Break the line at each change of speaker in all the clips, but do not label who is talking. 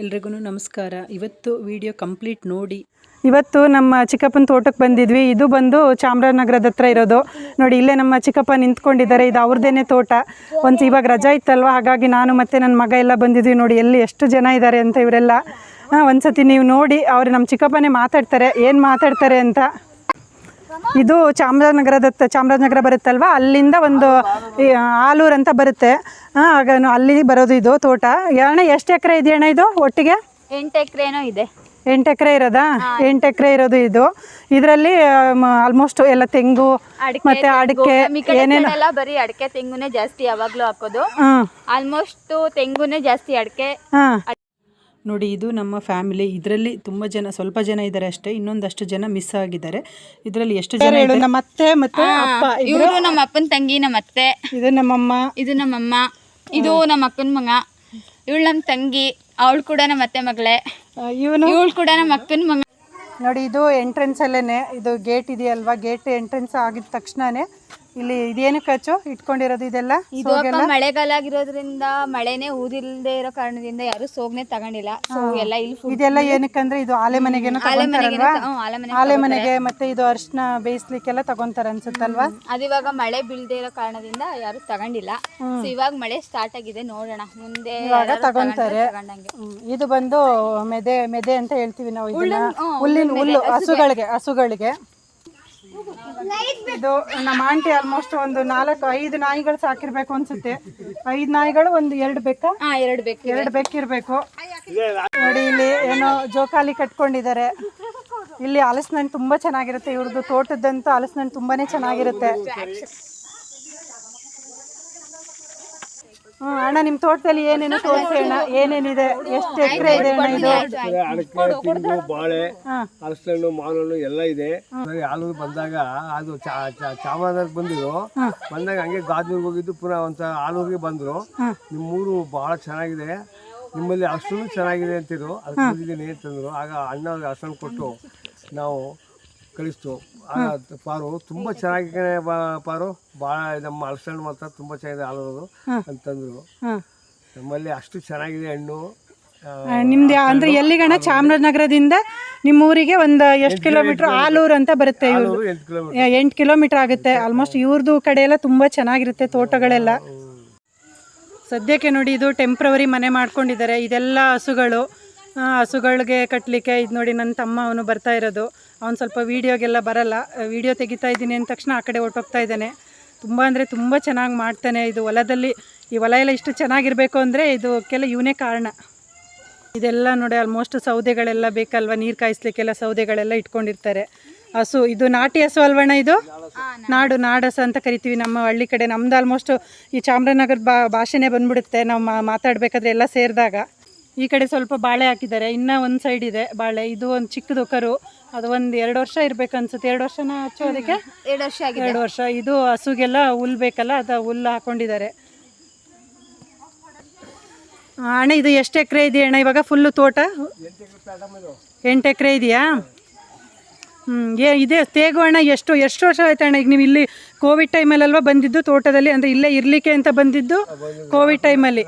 ಎಲ್ರಿಗೂ ನಮಸ್ಕಾರ. ಇವತ್ತು ವಿಡಿಯೋ ಕಂಪ್ಲೀಟ್ ನೋಡಿ.
ಇವತ್ತು ನಮ್ಮ ಚಿಕ್ಕಪ್ಪನ ತೋಟಕ್ಕೆ ಬಂದಿದ್ವಿ. ಇದು ಬಂದು ಚಾಮರಾಜನಗರದ ಹತ್ರ ಇರೋದು. ನೋಡಿ, ಇಲ್ಲೇ ನಮ್ಮ ಚಿಕ್ಕಪ್ಪ ನಿಂತ್ಕೊಂಡಿದ್ದಾರೆ. ಇದು ಅವ್ರದ್ದೇನೆ ತೋಟ. ಒಂದು ಇವಾಗ ರಜಾ ಇತ್ತಲ್ವ? ಹಾಗಾಗಿ ನಾನು ಮತ್ತು ನನ್ನ ಮಗ ಎಲ್ಲ ಬಂದಿದ್ವಿ ನೋಡಿ, ಎಲ್ಲಿ ಎಷ್ಟು ಜನ ಇದ್ದಾರೆ ಅಂತ ಇವರೆಲ್ಲ. ಹಾಂ, ಒಂದ್ಸತಿ ನೀವು ನೋಡಿ, ಅವ್ರು ನಮ್ಮ ಚಿಕ್ಕಪ್ಪನೇ ಮಾತಾಡ್ತಾರೆ. ಏನು ಮಾತಾಡ್ತಾರೆ ಅಂತ? ಇದು ಚಾಮರಾಜನಗರದ ಚಾಮರಾಜನಗರ ಚಾಮರಾಜನಗರ ಅಲ್ವಾ ಅಲ್ಲಿಂದ ಒಂದು ಆಲೂರು ಅಂತ ಬರುತ್ತೆ. ಹಾಂ ಆಗ ಅಲ್ಲಿ ಬರೋದು ಇದು ತೋಟ. ಅಣ್ಣ ಎಷ್ಟು ಎಕರೆ ಇದೆ ಇದೆಯಣ್ಣ ಇದು ಒಟ್ಟಿಗೆ?
ಎಂಟು ಎಕರೆನೋ ಇದೆ.
ಎಂಟು ಎಕರೆ ಇರೋದಾ? ಎಂಟು ಎಕರೆ ಇರೋದು ಇದು. ಇದರಲ್ಲಿ ಆಲ್ಮೋಸ್ಟ್ ಎಲ್ಲ ತೆಂಗು ಮತ್ತೆ ಅಡಿಕೆ ಏನೇನು.
ಎಲ್ಲ ಬರೀ ಅಡಿಕೆ ತೆಂಗುನೇ ಜಾಸ್ತಿ ಯಾವಾಗ್ಲೂ ಹಾಕೋದು. ಆಲ್ಮೋಸ್ಟ್ ತೆಂಗುನೇ ಜಾಸ್ತಿ ಅಡಿಕೆ.
ಹಾಂ.
ನೋಡಿ ಇದು ನಮ್ಮ ಫ್ಯಾಮಿಲಿ. ಇದರಲ್ಲಿ ತುಂಬಾ ಜನ ಸ್ವಲ್ಪ ಜನ ಇದ್ದಾರೆ ಅಷ್ಟೇ. ಇನ್ನೊಂದಷ್ಟು ಜನ ಮಿಸ್ ಆಗಿದ್ದಾರೆ. ಇದರಲ್ಲಿ ಎಷ್ಟು ಜನ
ಇದೆ ನಮ್ಮ ಅತ್ತೆ ಮತ್ತೆ ಅಪ್ಪ
ಇವರು ನಮ್ಮ ಅಪ್ಪನ ತಂಗಿ ನಮ್ಮ ಅತ್ತೆ
ಇದು ನಮ್ಮಮ್ಮ.
ಇದು ನಮ್ಮಮ್ಮ. ಇದು ನಮ್ಮ ಅಕ್ಕನ ಮಗ. ಇವಳು ನಮ್ಮ ತಂಗಿ. ಅವಳು ಕೂಡ ನಮ್ಮ ಅತ್ತೆ ಮಗಳೇ.
ಇವನು?
ಇವಳು ಕೂಡ ನಮ್ಮ ಅಕ್ಕನ ಮಗ.
ನೋಡಿ ಇದು ಎಂಟ್ರೆನ್ಸ್ ಅಲ್ಲೇನೆ ಇದು ಗೇಟ್ ಇದೆಯಲ್ವಾ? ಗೇಟ್ ಎಂಟ್ರೆನ್ಸ್ ಆಗಿದ ತಕ್ಷಣನೇ ಇಲ್ಲಿ ಇದೇನು ಕಚ್ಚು? ಇಟ್ಕೊಂಡಿರೋದು ಇದೆಲ್ಲ?
ಇದು ಅಪ್ಪ ಮಳೆಗಾಲ ಆಗಿರೋದ್ರಿಂದ ಮಳೆನೇ ಊದಿಲ್ದೇ ಇರೋ ಕಾರಣದಿಂದ ಯಾರು ಸೋಗ್ನೆ ತಗೊಂಡಿಲ್ಲ. ಸೊ ಎಲ್ಲ ಇಲ್ಲಿ
ಇದೆಲ್ಲ ಏನಕ್ಕಂದ್ರೆ ಇದು ಆಲೆ
ಮನೆಗೆ ಆಲೆ ಮನೆಗೆ
ಮತ್ತೆ ಇದು ಅರ್ಶನ ಬೇಯಿಸ್ಲಿಕ್ಕೆಲ್ಲ ತಗೊಂತಾರ ಅನ್ಸುತ್ತಲ್ವಾ?
ಅದಿವಾಗ ಮಳೆ ಬೀಳ್ದೇ ಇರೋ ಕಾರಣದಿಂದ ಯಾರು ತಗೊಂಡಿಲ್ಲ. ಸೊ ಇವಾಗ ಮಳೆ ಸ್ಟಾರ್ಟ್ ಆಗಿದೆ ನೋಡೋಣ. ಮುಂದೆ
ತಗೊಂತಾರೆ. ಇದು ಬಂದು ಮೆದೆ ಮೆದೆ ಅಂತ ಹೇಳ್ತೀವಿ ನಾವು ಹುಲ್ಲಿನ ಹುಲ್ಲು ಹಸುಗಳಿಗೆ ಹಸುಗಳಿಗೆ. ಇದು ನಮ್ಮ ಆಂಟಿ ಆಲ್ಮೋಸ್ಟ್ ಒಂದು ನಾಲ್ಕು ಐದು ನಾಯಿಗಳು ಸಾಕಿರ್ಬೇಕು ಅನ್ಸುತ್ತೆ. ಐದು ನಾಯಿಗಳು ಒಂದು ಎರಡು ಬೆಕ್ಕ
ಎರಡು ಬೇಕು.
ಎರಡು ಬೆಕ್ಕಿರ್ಬೇಕು ನೋಡಿ ಇಲ್ಲಿ ಏನೋ ಜೋಕಾಲಿ ಕಟ್ಕೊಂಡಿದ್ದಾರೆ. ಇಲ್ಲಿ ಹಲಸಿನಣ್ಣು ತುಂಬಾ ಚೆನ್ನಾಗಿರುತ್ತೆ. ಇವ್ರದ್ದು ತೋಟದಂತೂ ಹಲಸಿನಣ್ಣು ತುಂಬಾನೇ ಚೆನ್ನಾಗಿರುತ್ತೆ. ಹ್ಮ್ ಅಣ್ಣ ನಿಮ್ಮ ತೋಟದಲ್ಲಿ ಏನೇನು ತೋರಿಸಿ ಅಣ್ಣ? ಏನೇನಿದೆ? ಎಷ್ಟು ಎಕರೆ ಇದೆ ಅಣ್ಣ ಇದು?
ಅಡಕೆ ತೆಂಗು ಬಾಳೆ ಹಲಸಣ್ಣು ಮಾನಣ್ಣು ಎಲ್ಲ ಇದೆ. ಸರಿ ಆಲೂರು ಬಂದಾಗ ಅದು ಚಾ- ಚಾ- ಬಂದಿದ್ರು ಬಂದಾಗ ಹಂಗೆ ಗಾಜೂರ್ಗೆ ಹೋಗಿದ್ದು ಪುನಃ ಒಂದ್ಸ ಆಲೂರಿಗೆ ಬಂದ್ರು. ನಿಮ್ಮೂರು ಬಹಳ ಚೆನ್ನಾಗಿದೆ. ನಿಮ್ಮಲ್ಲಿ ಅಷ್ಟೂ ಚೆನ್ನಾಗಿದೆ ಅಂತಿದ್ರು. ಅದಕ್ಕೆ ಅಂತಂದ್ರು ಆಗ ಅಣ್ಣ ಅವ್ರಿಗೆ ಕೊಟ್ಟು ನಾವು ಕಳಿಸ್ತು. ಪಾರು ತುಂಬಾ ಚೆನ್ನಾಗಿದೆ ಬಾ- ಪಾರು. ಭಾಳ ನಮ್ಮ ಅಲಸಂಡ್ ಮಾತ್ರ ತುಂಬಾ ಚೆನ್ನಾಗಿದೆ ಆಲೂರು ಅಂತಂದ್ರು. ನಮ್ಮಲ್ಲಿ ಅಷ್ಟು ಚೆನ್ನಾಗಿದೆ ಹಣ್ಣು.
ನಿಮ್ದು ಅಂದ್ರೆ ಎಲ್ಲಿಗಣ ಚಾಮರಾಜನಗರದಿಂದ ನಿಮ್ಮ ಊರಿಗೆ ಒಂದು ಎಷ್ಟು ಕಿಲೋಮೀಟರ್ ಆಲೂರು ಅಂತ ಬರುತ್ತೆ
ಎಂಟು ಕಿಲೋಮೀಟರ್.
ಆಗುತ್ತೆ. ಆಲ್ಮೋಸ್ಟ್ ಇವ್ರದ್ದು ಕಡೆ ಎಲ್ಲ ತುಂಬ ಚೆನ್ನಾಗಿರುತ್ತೆ ತೋಟಗಳೆಲ್ಲ. ಸದ್ಯಕ್ಕೆ ನೋಡಿ ಇದು ಟೆಂಪ್ರವರಿ ಮನೆ ಮಾಡ್ಕೊಂಡಿದ್ದಾರೆ. ಇದೆಲ್ಲ ಹಸುಗಳು. ಹಸುಗಳಿಗೆ ಕಟ್ಟಲಿಕ್ಕೆ ಇದು ನೋಡಿ ನನ್ನ ತಮ್ಮ ಅವನು ಬರ್ತಾ ಇರೋದು. ಅವ್ನು ಸ್ವಲ್ಪ ವೀಡಿಯೋಗೆಲ್ಲ ಬರಲ್ಲ. ವೀಡಿಯೋ ತೆಗಿತಾ ಇದ್ದೀನಿ ಅಂದ ತಕ್ಷಣ ಆ ಕಡೆ ಹೊರ್ಟೋಗ್ತಾ ಇದ್ದಾನೆ. ತುಂಬ ಅಂದರೆ ತುಂಬ ಚೆನ್ನಾಗಿ ಮಾಡ್ತಾನೆ ಇದು ಹೊಲದಲ್ಲಿ. ಈ ಹೊಲ ಎಲ್ಲ ಇಷ್ಟು ಚೆನ್ನಾಗಿರಬೇಕು ಅಂದರೆ ಇದಕ್ಕೆಲ್ಲ ಇವನೇ ಕಾರಣ. ಇದೆಲ್ಲ ನೋಡಿ ಆಲ್ಮೋಸ್ಟ್ ಸೌದೆಗಳೆಲ್ಲ ಬೇಕಲ್ವ? ನೀರು ಕಾಯಿಸ್ಲಿಕ್ಕೆಲ್ಲ ಸೌದೆಗಳೆಲ್ಲ ಇಟ್ಕೊಂಡಿರ್ತಾರೆ. ಹಸು, ಇದು ನಾಟಿ ಹಸು ಅಲ್ವಣ್ಣ ಇದು? ನಾಡು, ನಾಡಸು ಅಂತ ಕರಿತೀವಿ ನಮ್ಮ ಹಳ್ಳಿ ಕಡೆ. ನಮ್ದು ಆಲ್ಮೋಸ್ಟ್ ಈ ಚಾಮರಾಜನಗರ ಭಾಷೆನೇ ಬಂದ್ಬಿಡುತ್ತೆ. ನಾವು ಮಾತಾಡ್ಬೇಕಾದ್ರೆ ಎಲ್ಲ ಸೇರಿದಾಗ. ಈ ಕಡೆ ಸ್ವಲ್ಪ ಬಾಳೆ ಹಾಕಿದ್ದಾರೆ. ಇನ್ನೂ ಒಂದು ಸೈಡ್ ಇದೆ ಬಾಳೆ. ಇದು ಒಂದು ಚಿಕ್ಕದು ಕರು. ಅದು ಒಂದು ಎರಡು ವರ್ಷ ಇರಬೇಕು ಅನ್ಸುತ್ತೆ. ಎರಡು ವರ್ಷನ ಹಚ್ಚು ಅದಕ್ಕೆ
ಎರಡು ವರ್ಷ ಆಗಿದೆ.
ಎರಡು ವರ್ಷ. ಇದು ಹಸುಗೆಲ್ಲ ಹುಲ್ ಬೇಕಲ್ಲ ಅದು ಹುಲ್ಲು ಹಾಕೊಂಡಿದ್ದಾರೆ. ಅಣ್ಣ ಇದು ಎಷ್ಟು ಎಕರೆ ಇದೆಯಾ ಅಣ್ಣ? ಇವಾಗ ಫುಲ್ಲು ತೋಟ? ಎಂಟು ಎಕರೆ ಇದೆಯಾ? ಹ್ಞೂ ಏ ಇದೆ. ತೇಗು ಅಣ್ಣ ಎಷ್ಟು ಎಷ್ಟು ವರ್ಷ ಆಯ್ತು ಅಣ್ಣ ಈಗ ನೀವು ಇಲ್ಲಿ ಕೋವಿಡ್ ಟೈಮಲ್ಲಲ್ವ ಬಂದಿದ್ದು? ತೋಟದಲ್ಲಿ ಅಂದರೆ ಇಲ್ಲೇ ಇರಲಿಕ್ಕೆ ಅಂತ ಬಂದಿದ್ದು? ಕೋವಿಡ್ ಟೈಮಲ್ಲಿ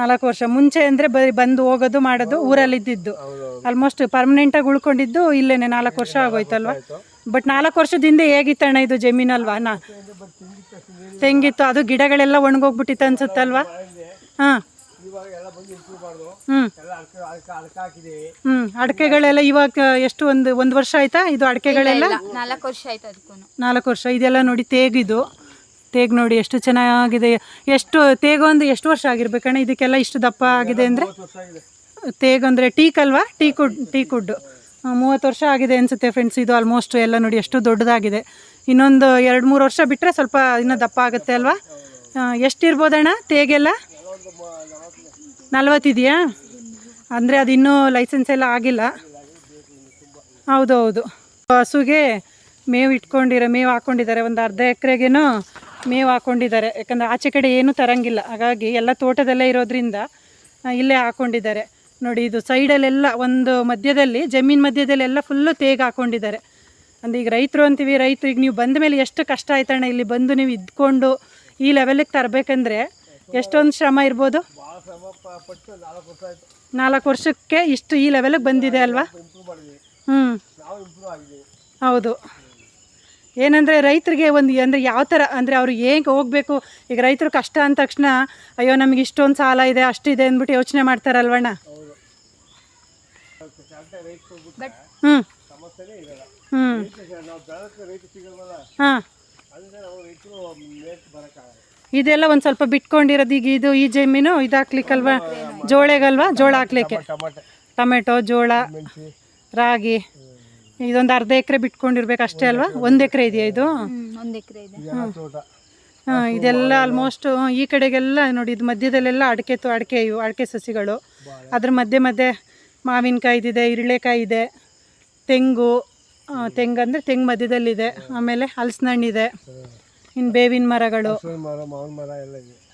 ನಾಲ್ಕು ವರ್ಷ
ಮುಂಚೆ ಅಂದರೆ ಬರೀ ಬಂದು ಹೋಗೋದು ಮಾಡೋದು ಊರಲ್ಲಿ ಇದ್ದಿದ್ದು ಆಲ್ಮೋಸ್ಟ್ ಪರ್ಮನೆಂಟಾಗಿ ಉಳ್ಕೊಂಡಿದ್ದು ಇಲ್ಲೇನೆ ನಾಲ್ಕು ವರ್ಷ ಆಗೋಯ್ತಲ್ವಾ ಬಟ್ ನಾಲ್ಕು ವರ್ಷದಿಂದ ಹೇಗಿತ್ತಣ್ಣ ಇದು ಜಮೀನಲ್ವಾ ನಾ ತೆಂಗಿತ್ತು. ಅದು ಗಿಡಗಳೆಲ್ಲ ಒಣಗೋಗ್ಬಿಟ್ಟಿತ್ತು ಅನ್ಸುತ್ತಲ್ವಾ? ಹಾಂ.
ಇವಾಗ ಎಲ್ಲ ಬಂದು ಇಟ್ಕೋಬಾರ್ದು
ಹ್ಞೂ
ಎಲ್ಲ ಅಡಕೆ ಅಡಕೆ ಅಡಕೆ ಹಾಕಿದ್ದೀವಿ
ಹ್ಞೂ ಅಡಿಕೆಗಳೆಲ್ಲ ಇವಾಗ ಎಷ್ಟು ಒಂದು ಒಂದು ವರ್ಷ ಆಯ್ತಾ? ಇದು ಅಡಕೆಗಳೆಲ್ಲ?
ನಾಲ್ಕು ವರ್ಷ ಆಯ್ತು ಅದಕ್ಕೂ
ನಾಲ್ಕು ವರ್ಷ. ಇದೆಲ್ಲ ನೋಡಿ ತೇಗಿದು ತೇಗ್ ನೋಡಿ ಎಷ್ಟು ಚೆನ್ನಾಗಿದೆ. ಎಷ್ಟು ತೇಗ ಒಂದು ಎಷ್ಟು ವರ್ಷ ಆಗಿರ್ಬೇಕಣ್ಣ ಇದಕ್ಕೆಲ್ಲ ಇಷ್ಟು ದಪ್ಪ ಆಗಿದೆ ಅಂದರೆ? ತೇಗ್ ಅಂದರೆ ಟೀಕ್ ಅಲ್ವಾ ಟೀ ಕುಡ್ ಟೀ ಕುಡ್ಡು. ಮೂವತ್ತು ವರ್ಷ ಆಗಿದೆ ಅನಿಸುತ್ತೆ ಫ್ರೆಂಡ್ಸ್ ಇದು ಆಲ್ಮೋಸ್ಟ್ ಎಲ್ಲ ನೋಡಿ ಎಷ್ಟು ದೊಡ್ಡದಾಗಿದೆ. ಇನ್ನೊಂದು ಎರಡು ಮೂರು ವರ್ಷ ಬಿಟ್ಟರೆ ಸ್ವಲ್ಪ ಇನ್ನೂ ದಪ್ಪ ಆಗುತ್ತೆ ಅಲ್ವಾ? ಎಷ್ಟಿರ್ಬೋದಣ್ಣ ತೇಗೆಲ್ಲ? ನಲ್ವತ್ತಿದೆಯಾ? ಅಂದರೆ ಅದು ಇನ್ನೂ ಲೈಸೆನ್ಸ್ ಎಲ್ಲ ಆಗಿಲ್ಲ. ಹೌದು ಹೌದು ಹಸುಗೆ ಮೇವು ಇಟ್ಕೊಂಡಿರೋ, ಮೇವು ಹಾಕ್ಕೊಂಡಿದ್ದಾರೆ ಒಂದು ಅರ್ಧ ಎಕರೆಗೇನೋ ಮೇವು ಹಾಕ್ಕೊಂಡಿದ್ದಾರೆ ಯಾಕಂದರೆ ಆಚೆ ಕಡೆ ಏನೂ ತರಂಗಿಲ್ಲ. ಹಾಗಾಗಿ ಎಲ್ಲ ತೋಟದಲ್ಲೇ ಇರೋದ್ರಿಂದ ಇಲ್ಲೇ ಹಾಕ್ಕೊಂಡಿದ್ದಾರೆ ನೋಡಿ, ಇದು ಸೈಡಲ್ಲೆಲ್ಲ ಒಂದು ಮಧ್ಯದಲ್ಲಿ, ಜಮೀನು ಮಧ್ಯದಲ್ಲೆಲ್ಲ ಫುಲ್ಲು ತೇಗ ಹಾಕ್ಕೊಂಡಿದ್ದಾರೆ ಅಂದರೆ ಈಗ ರೈತರು ಅಂತೀವಿ, ರೈತರು, ಈಗ ನೀವು ಬಂದ ಮೇಲೆ ಎಷ್ಟು ಕಷ್ಟ ಆಯ್ತಣ್ಣ ಇಲ್ಲಿ ಬಂದು ನೀವು ಇದ್ಕೊಂಡು ಈ ಲೆವೆಲಿಗೆ ತರಬೇಕಂದ್ರೆ ಎಷ್ಟೊಂದು ಶ್ರಮ ಇರ್ಬೋದು?
ನಾಲ್ಕು
ವರ್ಷಕ್ಕೆ ಇಷ್ಟು ಈ ಲೆವೆಲ್ಗೆ ಬಂದಿದೆ ಅಲ್ವಾ? ಹ್ಞೂ ಹೌದು. ಏನಂದರೆ ರೈತರಿಗೆ ಒಂದು ಅಂದರೆ ಯಾವ ಥರ ಅಂದರೆ ಅವ್ರು ಹೇಗೆ ಹೋಗಬೇಕು? ಈಗ ರೈತರು ಕಷ್ಟ ಅಂದ ತಕ್ಷಣ ಅಯ್ಯೋ ನಮಗೆ ಇಷ್ಟೊಂದು ಸಾಲ ಇದೆ ಅಷ್ಟಿದೆ ಅಂದ್ಬಿಟ್ಟು ಯೋಚನೆ ಮಾಡ್ತಾರಲ್ವಣ್ಣ? ಹ್ಞೂ ಹ್ಞೂ ಹಾಂ. ಇದೆಲ್ಲ ಒಂದು ಸ್ವಲ್ಪ ಬಿಟ್ಕೊಂಡಿರೋದು ಈಗ ಇದು ಈ ಜಮೀನು ಇದು ಹಾಕ್ಲಿಕ್ಕಲ್ವಾ ಜೋಳೆಗಲ್ವಾ? ಜೋಳ ಹಾಕ್ಲಿಕ್ಕೆ.
ಟಮಾಟೆ.
ಟೊಮೆಟೊ ಜೋಳ ರಾಗಿ. ಇದೊಂದು ಅರ್ಧ ಎಕರೆ ಬಿಟ್ಕೊಂಡಿರ್ಬೇಕು ಅಷ್ಟೇ ಅಲ್ವಾ? ಒಂದು ಎಕರೆ ಇದೆಯಾ ಇದು?
ಒಂದು ಎಕರೆ ಇದೆ.
ಇದೆಲ್ಲ ತೋಟ
ಹಾಂ ಇದೆಲ್ಲ ಆಲ್ಮೋಸ್ಟ್ ಈ ಕಡೆಗೆಲ್ಲ ನೋಡಿ ಇದು ಮಧ್ಯದಲ್ಲೆಲ್ಲ ಅಡಿಕೆ ತು ಅಡಿಕೆ ಇವು ಅಡಿಕೆ ಸಸಿಗಳು. ಅದ್ರ ಮಧ್ಯೆ ಮಧ್ಯೆ ಮಾವಿನಕಾಯಿ ಇದೆ ಇರಳೆಕಾಯಿ ಇದೆ ತೆಂಗು ತೆಂಗಂದರೆ ತೆಂಗು ಅಂದರೆ ತೆಂಗು ಮಧ್ಯದಲ್ಲಿದೆ ಆಮೇಲೆ ಹಲಸಿನ ಹಣ್ಣಿದೆ ಇನ್ನು ಬೇವಿನ ಮರಗಳು.
ಮರ ಮಾವಿನ ಮರ ಎಲ್ಲ ಇದೆ.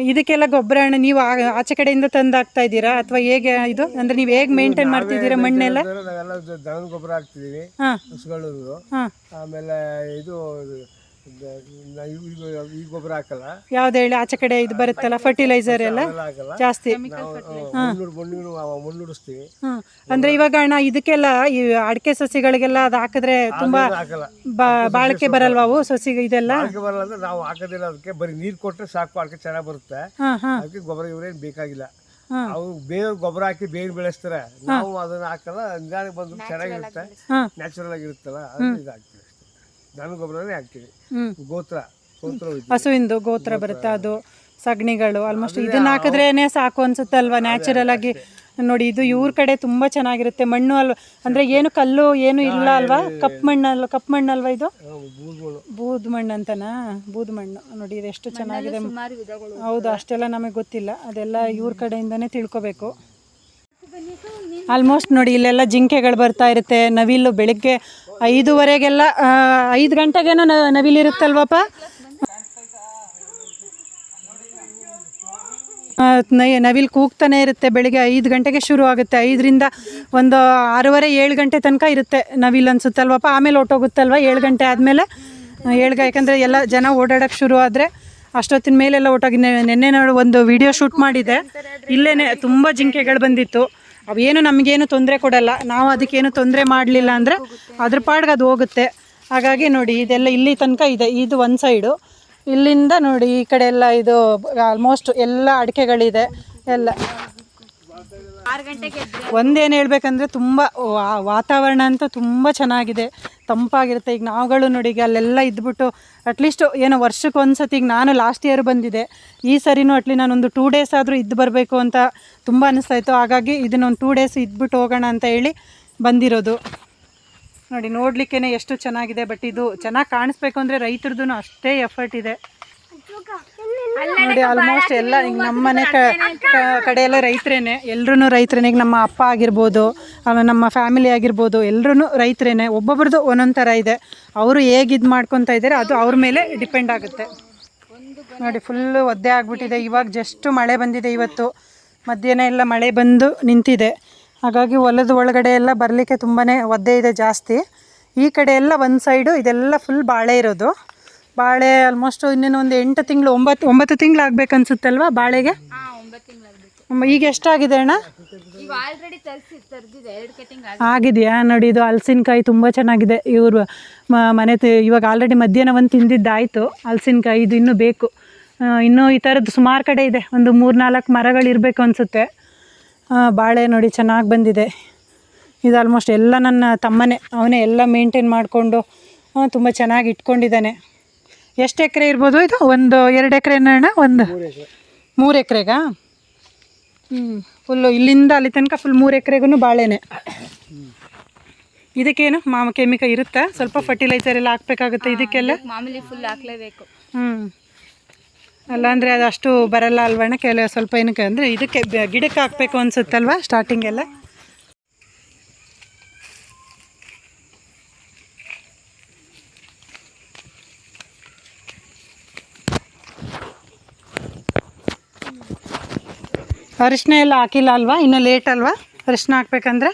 ಇದಕ್ಕೆಲ್ಲ ಗೊಬ್ಬರ ಹಣ್ಣು ನೀವು ಆ- ಆಚೆ ಕಡೆಯಿಂದ ತಂದು ಹಾಕ್ತಾ ಇದ್ದೀರಾ? ಅಥವಾ ಹೇಗೆ ಇದು? ಅಂದ್ರೆ ನೀವು ಹೇಗೆ ಮೇಂಟೈನ್ ಮಾಡ್ತಿದ್ದೀರಾ ಮಣ್ಣೆಲ್ಲ?
ನಾವೆಲ್ಲ ದನದ ಗೊಬ್ಬರ ಹಾಕ್ತಿದೀವಿ
ಹಾಂ.
ಹಸುಗಳದ್ದು.
ಹಾಂ.
ಆಮೇಲೆ ಇದು ಈ ಗೊಬ್ಬರ ಹಾಕಲ್ಲ.
ಯಾವ್ದು ಹೇಳಿ? ಆಚೆ ಕಡೆ ಇದು ಬರುತ್ತಲ್ಲ ಫರ್ಟಿಲೈಸರ್ ಎಲ್ಲ?
ಹಾಕಲ್ಲ.
ಜಾಸ್ತಿ.
ಮುನ್ನೂರು
ಅಂದ್ರೆ ಇವಾಗ ಅಣ್ಣ ಇದಕ್ಕೆಲ್ಲ ಈ ಅಡಿಕೆ ಸಸಿಗಳಿಗೆಲ್ಲ ಅದು ಹಾಕಿದ್ರೆ ತುಂಬಾ ಬಾಳಿಕೆ ಬರಲ್ವಾ ಅವು ಸಸಿ ಇದೆಲ್ಲ?
ಅದಕ್ಕೆ ಬರಲ್ಲ ಅಂದ್ರೆ ನಾವು ಹಾಕೋದಿಲ್ಲ. ಅದಕ್ಕೆ ಬರೀ ನೀರು ಕೊಟ್ಟರೆ ಸಾಕು ಅಡಿಕೆ ಚೆನ್ನಾಗಿ ಬರುತ್ತೆ. ಅದಕ್ಕೆ ಗೊಬ್ಬರ ಇವ್ರೇನು ಬೇಕಾಗಿಲ್ಲ. ಅವ್ರು ಬೇರೆ ಗೊಬ್ಬರ ಹಾಕಿ ಬೇರೆ ಬೆಳೆಸ್ತಾರೆ. ನಾವು ಅದನ್ನ ಹಾಕಲ್ಲ ನಿಧಾನಕ್ಕೆ ಬಂದು ಚೆನ್ನಾಗಿರುತ್ತೆ. ನ್ಯಾಚುರಲ್ ಆಗಿರುತ್ತಲ್ಲ ಅದನ್ನ ಇದು ಹಾಕ್ತೀವಿ ಅಷ್ಟೇ ದನ ಗೊಬ್ಬರನೇ ಹಾಕ್ತೀವಿ.
ಹ್ಮ್.
ಗೋತ್ರ
ಹಸುವಿಂದು ಗೋತ್ರ ಬರುತ್ತೆ ಅದು ಸಗಣಿಗಳು ಆಲ್ಮೋಸ್ಟ್ ಇದನ್ನ ಹಾಕಿದ್ರೇನೆ ಸಾಕು ಅನ್ಸುತ್ತಲ್ವಾ? ನ್ಯಾಚುರಲ್ ಆಗಿ ನೋಡಿ ಇದು ಇವ್ರ ಕಡೆ ತುಂಬಾ ಚೆನ್ನಾಗಿರುತ್ತೆ. ಮಣ್ಣು ಅಲ್ವಾ? ಅಂದ್ರೆ ಏನು ಕಲ್ಲು ಏನು ಇಲ್ಲ ಅಲ್ವಾ? ಕಪ್ ಮಣ್ಣಲ್ ಕಪ್ ಮಣ್ಣಲ್ವಾ ಇದು?
ಬೂದ್ಗಳು.
ಬೂದ್ ಮಣ್ಣು ಅಂತನಾ? ಬೂದ್ ಮಣ್ಣು. ನೋಡಿ ಇದು ಎಷ್ಟು ಚೆನ್ನಾಗಿದೆ. ಹೌದು ಅಷ್ಟೆಲ್ಲ ನಮಗೆ ಗೊತ್ತಿಲ್ಲ. ಅದೆಲ್ಲ ಇವ್ರ ಕಡೆಯಿಂದನೇ ತಿಳ್ಕೊಬೇಕು. ಆಲ್ಮೋಸ್ಟ್ ನೋಡಿ ಇಲ್ಲೆಲ್ಲ ಜಿಂಕೆಗಳು ಬರ್ತಾ ಇರುತ್ತೆ. ನವಿಲು ಬೆಳಿಗ್ಗೆ ಐದುವರೆಗೆಲ್ಲ ಐದು ಗಂಟೆಗೇನೋ ನವಿಲಿರುತ್ತಲ್ವಪ್ಪ? ನವಿಲು ಕೂಗ್ತಾನೆ ಇರುತ್ತೆ, ಬೆಳಿಗ್ಗೆ ಐದು ಗಂಟೆಗೆ ಶುರು ಆಗುತ್ತೆ, ಐದರಿಂದ ಒಂದು ಆರೂವರೆ, ಏಳು ಗಂಟೆ ತನಕ ಇರುತ್ತೆ ನವಿಲು ಅನ್ಸುತ್ತಲ್ವಪ್ಪ? ಆಮೇಲೆ ಹೊಟ್ಟೋಗುತ್ತಲ್ವ ಏಳು ಗಂಟೆ ಆದಮೇಲೆ? ಏಳು ಗ ಯಾಕಂದರೆ ಎಲ್ಲ ಜನ ಓಡಾಡೋಕ್ಕೆ ಶುರು ಆದರೆ ಅಷ್ಟೊತ್ತಿನ ಮೇಲೆಲ್ಲ ಹೊಟ್ಟೋಗಿ ನೆನ್ನೆ ನೋಡಿ ಒಂದು ವಿಡಿಯೋ ಶೂಟ್ ಮಾಡಿದೆ ಇಲ್ಲೇ ತುಂಬ ಜಿಂಕೆಗಳು ಬಂದಿತ್ತು. ಅವೇನು ನಮಗೇನು ತೊಂದರೆ ಕೊಡಲ್ಲ. ನಾವು ಅದಕ್ಕೇನು ತೊಂದರೆ ಮಾಡಲಿಲ್ಲ ಅಂದರೆ ಅದ್ರ ಪಾಡ್ಗೆ ಅದು ಹೋಗುತ್ತೆ. ಹಾಗಾಗಿ ನೋಡಿ, ಇದೆಲ್ಲ ಇಲ್ಲಿ ತನಕ ಇದೆ. ಇದು ಒಂದು ಸೈಡು ಇಲ್ಲಿಂದ ನೋಡಿ, ಈ ಕಡೆ ಎಲ್ಲ ಇದು ಆಲ್ಮೋಸ್ಟ್ ಎಲ್ಲ ಅಡಿಕೆಗಳಿದೆ. ಎಲ್ಲ. ಒಂದೇನು ಹೇಳ್ಬೇಕಂದ್ರೆ ತುಂಬ ವಾತಾವರಣ ಅಂತೂ ತುಂಬ ಚೆನ್ನಾಗಿದೆ. ತಂಪಾಗಿರುತ್ತೆ. ಈಗ ನಾವುಗಳು ನೋಡಿ ಈಗ ಅಲ್ಲೆಲ್ಲ ಇದ್ಬಿಟ್ಟು ಅಟ್ಲೀಸ್ಟ್ ಏನೋ ವರ್ಷಕ್ಕೆ ಒಂದು ಸತಿ ಈಗ ನಾನು ಲಾಸ್ಟ್ ಇಯರ್ ಬಂದಿದೆ ಈ ಸರಿನೂ ಅಟ್ಲಿ ನಾನೊಂದು ಟೂ ಡೇಸ್ ಆದರೂ ಇದ್ದು ಬರಬೇಕು ಅಂತ ತುಂಬ ಅನಿಸ್ತಾ ಇತ್ತು ಹಾಗಾಗಿ ಇದನ್ನೊಂದು ಟೂ ಡೇಸ್ ಇದ್ಬಿಟ್ಟು ಹೋಗೋಣ ಅಂತ ಹೇಳಿ ಬಂದಿರೋದು. ನೋಡಿ ನೋಡ್ಲಿಕ್ಕೇ ಎಷ್ಟು ಚೆನ್ನಾಗಿದೆ ಬಟ್ ಇದು ಚೆನ್ನಾಗಿ ಕಾಣಿಸ್ಬೇಕು ಅಂದರೆ ರೈತರದ್ದು ಅಷ್ಟೇ ಎಫರ್ಟ್ ಇದೆ. ನೋಡಿ ಆಲ್ಮೋಸ್ಟ್ ಎಲ್ಲ ಈಗ ನಮ್ಮ ಮನೆ ಕಡೆ ಎಲ್ಲ ರೈತರೇನೆ ಎಲ್ಲರೂ ರೈತರೇನೆ ಈಗ ನಮ್ಮ ಅಪ್ಪ ಆಗಿರ್ಬೋದು ಆಮೇಲೆ ನಮ್ಮ ಫ್ಯಾಮಿಲಿ ಆಗಿರ್ಬೋದು ಎಲ್ಲರೂ ರೈತರೇನೆ ಒಬ್ಬೊಬ್ರದ್ದು ಒಂದೊಂದು ಥರ ಇದೆ. ಅವರು ಹೇಗೆ ಇದು ಮಾಡ್ಕೊತಾ ಇದ್ದಾರೆ ಅದು ಅವ್ರ ಮೇಲೆ ಡಿಪೆಂಡ್ ಆಗುತ್ತೆ. ನೋಡಿ ಫುಲ್ಲು ಒದ್ದೆ ಆಗಿಬಿಟ್ಟಿದೆ. ಇವಾಗ ಜಸ್ಟ್ ಮಳೆ ಬಂದಿದೆ ಇವತ್ತು. ಮಧ್ಯಾಹ್ನ ಎಲ್ಲ ಮಳೆ ಬಂದು ನಿಂತಿದೆ. ಹಾಗಾಗಿ ಹೊಲದ ಒಳಗಡೆ ಎಲ್ಲ ಬರಲಿಕ್ಕೆ ತುಂಬಾ ಒದ್ದೆ ಇದೆ ಜಾಸ್ತಿ. ಈ ಕಡೆ ಎಲ್ಲ ಒಂದು ಸೈಡು ಇದೆಲ್ಲ ಫುಲ್ ಬಾಳೆ ಇರೋದು. ಬಾಳೆ ಆಲ್ಮೋಸ್ಟ್ ಇನ್ನೇನು ಒಂದು ಎಂಟು ತಿಂಗಳು ಒಂಬತ್ತು ಒಂಬತ್ತು ತಿಂಗಳು ಬಾಳೆಗೆ?
ಒಂಬತ್ತು ತಿಂಗಳಾಗ್ಬೇಕು
ಮ- ಈಗ ಎಷ್ಟಾಗಿದೆ ಅಣ್ಣ? ಆಗಿದೆಯಾ? ನೋಡಿ ಇದು ಹಲಸಿನಕಾಯಿ ತುಂಬ ಚೆನ್ನಾಗಿದೆ. ಇವರು ಮನೆ ಇವಾಗ ಆಲ್ರೆಡಿ ಮಧ್ಯಾಹ್ನ ಒಂದು ತಿಂದಿದ್ದಾಯಿತು. ಹಲಸಿನಕಾಯಿ ಇದು ಇನ್ನೂ ಬೇಕು. ಇನ್ನೂ ಈ ಥರದ್ದು ಸುಮಾರು ಕಡೆ ಇದೆ. ಒಂದು ಮೂರು ನಾಲ್ಕು ಮರಗಳಿರಬೇಕು ಅನಿಸುತ್ತೆ. ಬಾಳೆ ನೋಡಿ ಚೆನ್ನಾಗಿ ಬಂದಿದೆ. ಇದು ಆಲ್ಮೋಸ್ಟ್ ಎಲ್ಲ ನನ್ನ ತಮ್ಮನೇ. ಅವನೇ ಎಲ್ಲ ಮೇಂಟೈನ್ ಮಾಡಿಕೊಂಡು ತುಂಬ ಚೆನ್ನಾಗಿ ಇಟ್ಕೊಂಡಿದ್ದಾನೆ. ಎಷ್ಟು ಎಕರೆ ಇರ್ಬೋದು ಇದು? ಒಂದು ಎರಡು ಎಕರೆನ ಅಣ್ಣ? ಒಂದು ಮೂರು ಎಕರೆಗಾ? ಹ್ಞೂ ಫುಲ್ಲು ಇಲ್ಲಿಂದ ಅಲ್ಲಿ ತನಕ ಫುಲ್ ಮೂರು ಎಕರೆಗೂ ಬಾಳೆನೆ. ಇದಕ್ಕೇನು ಮಾಮ ಕೆಮಿಕ ಇರುತ್ತಾ? ಸ್ವಲ್ಪ ಫರ್ಟಿಲೈಸರ್ ಎಲ್ಲ ಹಾಕ್ಬೇಕಾಗುತ್ತೆ ಇದಕ್ಕೆಲ್ಲ?
ಮಾಮೂಲಿ ಫುಲ್ ಹಾಕ್ಲೇಬೇಕು.
ಹ್ಞೂ ಅಲ್ಲಾಂದರೆ ಅದು ಅಷ್ಟು ಬರಲ್ಲ ಅಲ್ವಣ್ಣ ಕೆಲವು ಸ್ವಲ್ಪ ಏನಕ್ಕೆ ಅಂದರೆ ಇದಕ್ಕೆ ಬ- ಗಿಡಕ್ಕೆ ಹಾಕಬೇಕು ಅನಿಸುತ್ತಲ್ವ ಸ್ಟಾರ್ಟಿಂಗೆಲ್ಲ ಅರಿಶಿನ ಎಲ್ಲ ಹಾಕಿಲ್ಲ ಅಲ್ವಾ? ಇನ್ನು ಲೇಟ್ ಅಲ್ವಾ? ಅರಿಶಿನ ಹಾಕ್ಬೇಕಂದ್ರೆ?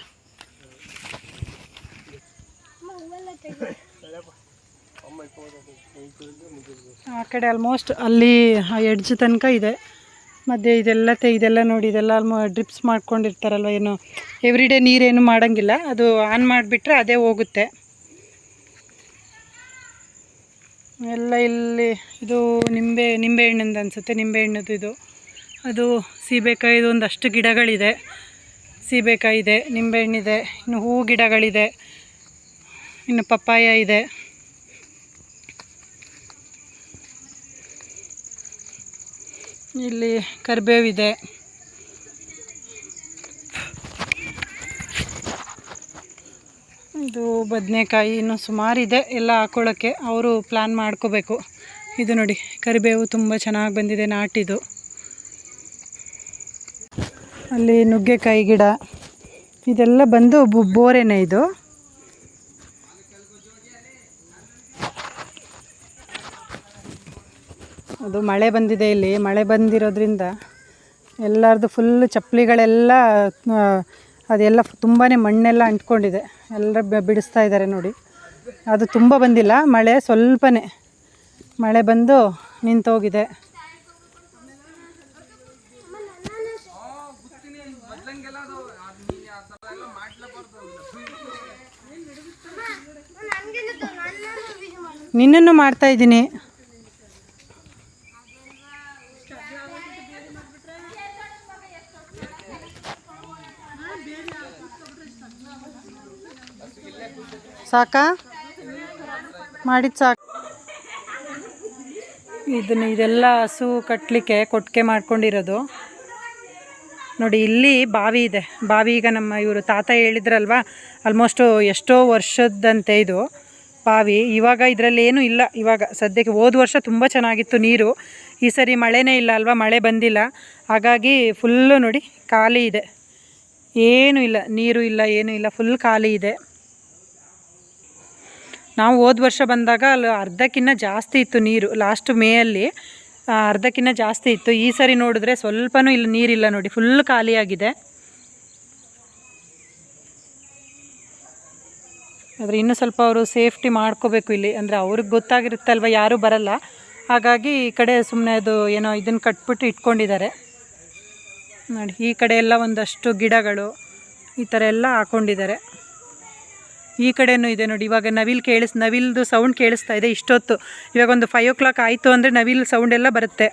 ಆ ಕಡೆ ಆಲ್ಮೋಸ್ಟ್ ಅಲ್ಲಿ ಎಡ್ಜ್ ತನಕ ಇದೆ. ಮತ್ತು ಇದೆಲ್ಲ ತೆ ಇದೆಲ್ಲ ನೋಡಿ, ಇದೆಲ್ಲ ಡ್ರಿಪ್ಸ್ ಮಾಡ್ಕೊಂಡಿರ್ತಾರಲ್ವ ಏನು. ಎವ್ರಿ ಡೇ ನೀರೇನು ಮಾಡೋಂಗಿಲ್ಲ. ಅದು ಆನ್ ಮಾಡಿಬಿಟ್ರೆ ಅದೇ ಹೋಗುತ್ತೆ. ಎಲ್ಲ ಇಲ್ಲಿ ಇದು ನಿಂಬೆ ನಿಂಬೆ ಹಣ್ಣಿಂದ ಅನಿಸುತ್ತೆ. ನಿಂಬೆ ಹಣ್ಣದು ಇದು. ಅದು ಸೀಬೆಕಾಯಿದು ಒಂದಷ್ಟು ಗಿಡಗಳಿದೆ. ಸೀಬೆಕಾಯಿ ಇದೆ ನಿಂಬೆಹಣ್ಣಿದೆ, ಇನ್ನು ಹೂ ಗಿಡಗಳಿದೆ, ಇನ್ನು ಪಪ್ಪಾಯ ಇದೆ. ಇಲ್ಲಿ ಕರಿಬೇವಿದೆ. ಇದು ಬದನೆಕಾಯಿ ಇನ್ನು ಸುಮಾರಿದೆ, ಎಲ್ಲ ಹಾಕೊಳ್ಳೋಕ್ಕೆ. ಅವರು ಪ್ಲ್ಯಾನ್ ಮಾಡ್ಕೋಬೇಕು. ಇದು ನೋಡಿ, ಕರಿಬೇವು ತುಂಬ ಚೆನ್ನಾಗಿ ಬಂದಿದೆ ನಾಟಿದು ಅಲ್ಲಿ ನುಗ್ಗೆಕಾಯಿ ಗಿಡ, ಇದೆಲ್ಲ ಬಂದು ಬೋರೆನೇ ಇದು. ಅದು ಮಳೆ ಬಂದಿದೆ ಇಲ್ಲಿ. ಮಳೆ ಬಂದಿರೋದ್ರಿಂದ ಎಲ್ಲರದು ಫುಲ್ ಚಪ್ಪಲಿಗಳೆಲ್ಲ ಅದೆಲ್ಲ ತುಂಬಾ ಮಣ್ಣೆಲ್ಲ ಅಂಟ್ಕೊಂಡಿದೆ. ಎಲ್ಲರ ಬಿಡಿಸ್ತಾ ಇದ್ದಾರೆ ನೋಡಿ. ಅದು ತುಂಬ ಬಂದಿಲ್ಲ. ಮಳೆ ಸ್ವಲ್ಪನೇ. ಮಳೆ ಬಂದು ನಿಂತೋಗಿದೆ. ನಿನ್ನನ್ನು ಮಾಡ್ತಾ ಇದ್ದೀನಿ. ಸಾಕಾ? ಮಾಡಿದ ಸಾಕು. ಇದನ್ನು ಇದೆಲ್ಲ ಹಸು ಕಟ್ಟಲಿಕ್ಕೆ ಕೊಟ್ಟಿಗೆ ಮಾಡ್ಕೊಂಡಿರೋದು. ನೋಡಿ, ಇಲ್ಲಿ ಬಾವಿ ಇದೆ. ಬಾವಿ ಈಗ ನಮ್ಮ ಇವರು ತಾತ ಹೇಳಿದ್ರಲ್ವಾ ಆಲ್ಮೋಸ್ಟು ಎಷ್ಟೋ ವರ್ಷದಂತೆ ಇದು. ಬಾವಿ ಇವಾಗ ಇದರಲ್ಲಿ ಏನೂ ಇಲ್ಲ. ಇವಾಗ ಸದ್ಯಕ್ಕೆ ಹೋದ ವರ್ಷ ತುಂಬ ಚೆನ್ನಾಗಿತ್ತು ನೀರು. ಈ ಸರಿ ಮಳೆನೇ ಇಲ್ಲ ಅಲ್ವಾ? ಮಳೆ ಬಂದಿಲ್ಲ. ಹಾಗಾಗಿ ಫುಲ್ಲು ನೋಡಿ ಖಾಲಿ ಇದೆ. ಏನೂ ಇಲ್ಲ. ನೀರು ಇಲ್ಲ, ಏನೂ ಇಲ್ಲ. ಫುಲ್ ಖಾಲಿ ಇದೆ. ನಾವು ಹೋದ ವರ್ಷ ಬಂದಾಗ ಅಲ್ಲಿ ಅರ್ಧಕ್ಕಿಂತ ಜಾಸ್ತಿ ಇತ್ತು ನೀರು. ಲಾಸ್ಟ್ ಮೇಯಲ್ಲಿ ಅರ್ಧಕ್ಕಿಂತ ಜಾಸ್ತಿ ಇತ್ತು. ಈ ಸರಿ ನೋಡಿದ್ರೆ ಸ್ವಲ್ಪನೂ ಇಲ್ಲಿ, ನೀರಿಲ್ಲ ನೋಡಿ. ಫುಲ್ ಖಾಲಿಯಾಗಿದೆ. ಆದರೆ ಇನ್ನೂ ಸ್ವಲ್ಪ ಅವರು ಸೇಫ್ಟಿ ಮಾಡ್ಕೋಬೇಕು ಇಲ್ಲಿ. ಅಂದರೆ ಅವ್ರಿಗೆ ಗೊತ್ತಾಗಿರುತ್ತಲ್ವ, ಯಾರೂ ಬರಲ್ಲ. ಹಾಗಾಗಿ ಈ ಕಡೆ ಸುಮ್ಮನೆ ಅದು ಏನೋ ಇದನ್ನು ಕಟ್ಬಿಟ್ಟು ಇಟ್ಕೊಂಡಿದ್ದಾರೆ. ನೋಡಿ, ಈ ಕಡೆ ಎಲ್ಲ ಒಂದಷ್ಟು ಗಿಡಗಳು ಈ ಥರ ಎಲ್ಲ ಹಾಕೊಂಡಿದ್ದಾರೆ. ಈ ಕಡೆಯೂ ಇದೆ ನೋಡಿ, ಇವಾಗ ನವಿಲ್ ಕೇಳಿಸ್, ನವಿಲ್ದು ಸೌಂಡ್ ಕೇಳಿಸ್ತಾ ಇದೆ ಇಷ್ಟೊತ್ತು. ಇವಾಗ ಒಂದು ಫೈವ್ ಓ ಕ್ಲಾಕ್ ಆಯಿತು ಅಂದರೆ ನವಿಲ್ ಸೌಂಡ್ ಎಲ್ಲ ಬರುತ್ತೆ.